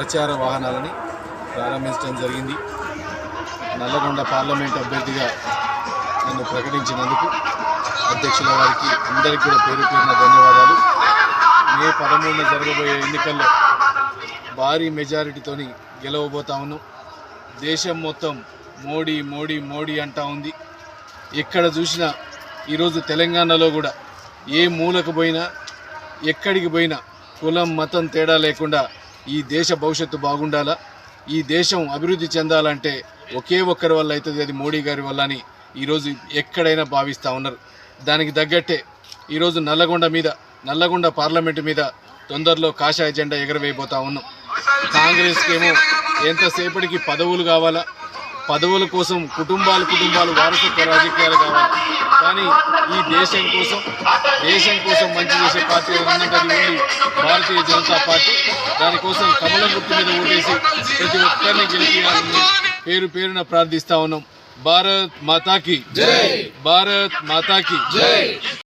ప్రచార వాహనాలని ప్రారంభించడం జరిగింది. నల్లగొండ పార్లమెంట్ అభ్యర్థిగా నన్ను ప్రకటించినందుకు అధ్యక్షుల వారికి అందరికీ కూడా పేరు పేరున ధన్యవాదాలు. మే పదమూడున జరగబోయే ఎన్నికల్లో భారీ మెజారిటీతోని గెలవబోతా ఉన్నాం. దేశం మొత్తం మోడీ మోడీ మోడీ అంటా ఉంది. ఎక్కడ చూసినా ఈరోజు తెలంగాణలో కూడా ఏ మూలకు పోయినా ఎక్కడికి పోయినా కులం మతం తేడా లేకుండా ఈ దేశ భవిష్యత్తు బాగుండాలా? ఈ దేశం అభివృద్ధి చెందాలంటే ఒకే ఒక్కరి వల్ల అవుతుంది అది మోడీ గారి వల్ల అని ఈరోజు ఎక్కడైనా భావిస్తూ ఉన్నారు. దానికి తగ్గట్టే ఈరోజు నల్లగొండ మీద నల్లగొండ పార్లమెంటు మీద తొందరలో కాషాయ జెండా ఎగరవేయబోతా ఉన్నాం. కాంగ్రెస్కి ఏమో ఎంతసేపటికి పదవులు కావాలా? పదవుల కోసం కుటుంబాలు కుటుంబాలు వారసత్వ రాజకీయాలు కావాలి. కానీ ఈ దేశం కోసం దేశం కోసం మంచి చేసే పార్టీ ఉన్నది ఉంది భారతీయ జనతా పార్టీ దానికోసం కమల గుర్తు మీద ఓటేసి ప్రతి ఒక్కరిని గెలిపించాలని పేరు పేరున ప్రార్థిస్తా ఉన్నాం. భారత్ మాతాకి. భారత్ మాతాకి.